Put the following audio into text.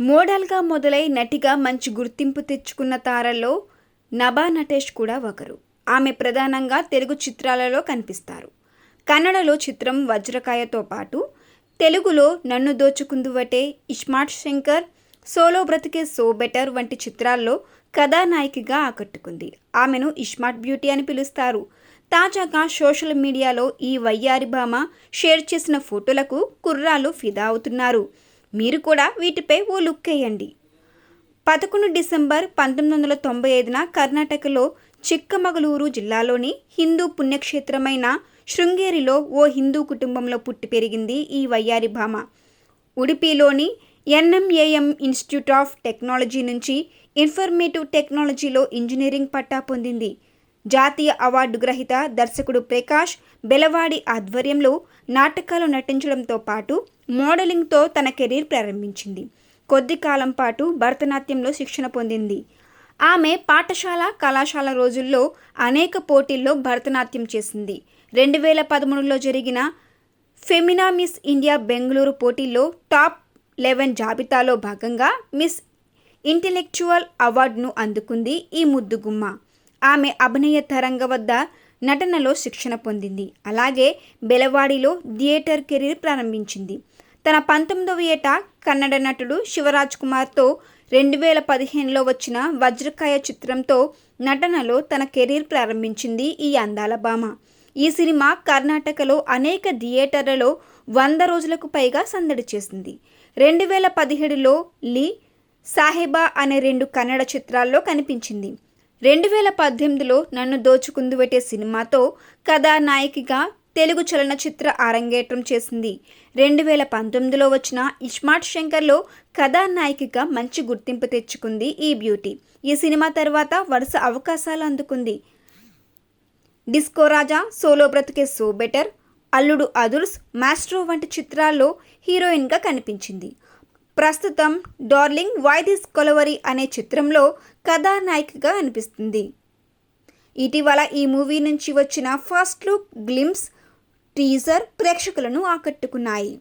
మోడల్గా మొదలై నటిగా మంచి గుర్తింపు తెచ్చుకున్న తారల్లో నభా నటేష్ కూడా ఒకరు. ఆమె ప్రధానంగా తెలుగు చిత్రాలలో కనిపిస్తారు. కన్నడలో చిత్రం వజ్రకాయతో పాటు తెలుగులో నన్ను దోచుకుందువటే ఇస్మార్ట్ శంకర్ సోలో బ్రతికే సో బెటర్ వంటి చిత్రాల్లో కథానాయికగా ఆకట్టుకుంది. ఆమెను ఇస్మార్ట్ బ్యూటీ అని పిలుస్తారు. తాజాగా సోషల్ మీడియాలో ఈ వయ్యారి భామ షేర్ చేసిన ఫోటోలకు కుర్రాలు ఫిదా అవుతున్నారు. మీరు కూడా వీటిపై ఓ లుక్ వేయండి. పదకొండు డిసెంబర్ పంతొమ్మిది వందల తొంభై ఐదున కర్ణాటకలో చిక్కమగళూరు జిల్లాలోని హిందూ పుణ్యక్షేత్రమైన శృంగేరిలో ఓ హిందూ కుటుంబంలో పుట్టి పెరిగింది ఈ వయ్యారి భామ. ఉడిపిలోని ఎన్ఎంఏఎం ఇన్స్టిట్యూట్ ఆఫ్ టెక్నాలజీ నుంచి ఇన్ఫర్మేటివ్ టెక్నాలజీలో ఇంజనీరింగ్ పట్టా పొందింది. జాతీయ అవార్డు గ్రహీత దర్శకుడు ప్రకాష్ బెలవాడి ఆధ్వర్యంలో నాటకాలు నటించడంతో పాటు మోడలింగ్తో తన కెరీర్ ప్రారంభించింది. కొద్ది కాలం పాటు భరతనాట్యంలో శిక్షణ పొందింది. ఆమె పాఠశాల కళాశాల రోజుల్లో అనేక పోటీల్లో భరతనాట్యం చేసింది. రెండు వేల పదమూడులో జరిగిన ఫెమినా మిస్ ఇండియా బెంగళూరు పోటీల్లో టాప్ లెవెన్ జాబితాలో భాగంగా మిస్ ఇంటెలెక్చువల్ అవార్డును అందుకుంది ఈ ముద్దుగుమ్మ. ఆమె అభినయ తరంగ వద్ద నటనలో శిక్షణ పొందింది. అలాగే బెలవాడిలో థియేటర్ కెరీర్ ప్రారంభించింది. తన పంతొమ్మిదవ ఏట కన్నడ నటుడు శివరాజ్ కుమార్తో రెండు వేల పదిహేనులో వచ్చిన వజ్రకాయ చిత్రంతో నటనలో తన కెరీర్ ప్రారంభించింది ఈ అందాల భామ. ఈ సినిమా కర్ణాటకలో అనేక థియేటర్లలో వంద రోజులకు పైగా సందడి చేసింది. రెండు వేల పదిహేడులో లీ సాహెబా అనే రెండు కన్నడ చిత్రాల్లో కనిపించింది. రెండు వేల పద్దెనిమిదిలో నన్ను దోచుకుందువెట్టే సినిమాతో కథానాయికగా తెలుగు చలనచిత్ర అరంగేట్రం చేసింది. రెండు వేల పంతొమ్మిదిలో వచ్చిన ఇస్మార్ట్ శంకర్లో కథానాయికగా మంచి గుర్తింపు తెచ్చుకుంది ఈ బ్యూటీ. ఈ సినిమా తర్వాత వరుస అవకాశాలు అందుకుంది. డిస్కో రాజా సోలో బ్రతికే so better Alludu Adhurs maestro వంటి చిత్రాల్లో హీరోయిన్గా కనిపించింది. ప్రస్తుతం డార్లింగ్ వై దిస్ కొలవరి అనే చిత్రంలో కథానాయికగా అనిపిస్తుంది. ఇటీవల ఈ మూవీ నుంచి వచ్చిన ఫస్ట్ లుక్ గ్లిమ్స్ టీజర్ ప్రేక్షకులను ఆకట్టుకున్నాయి.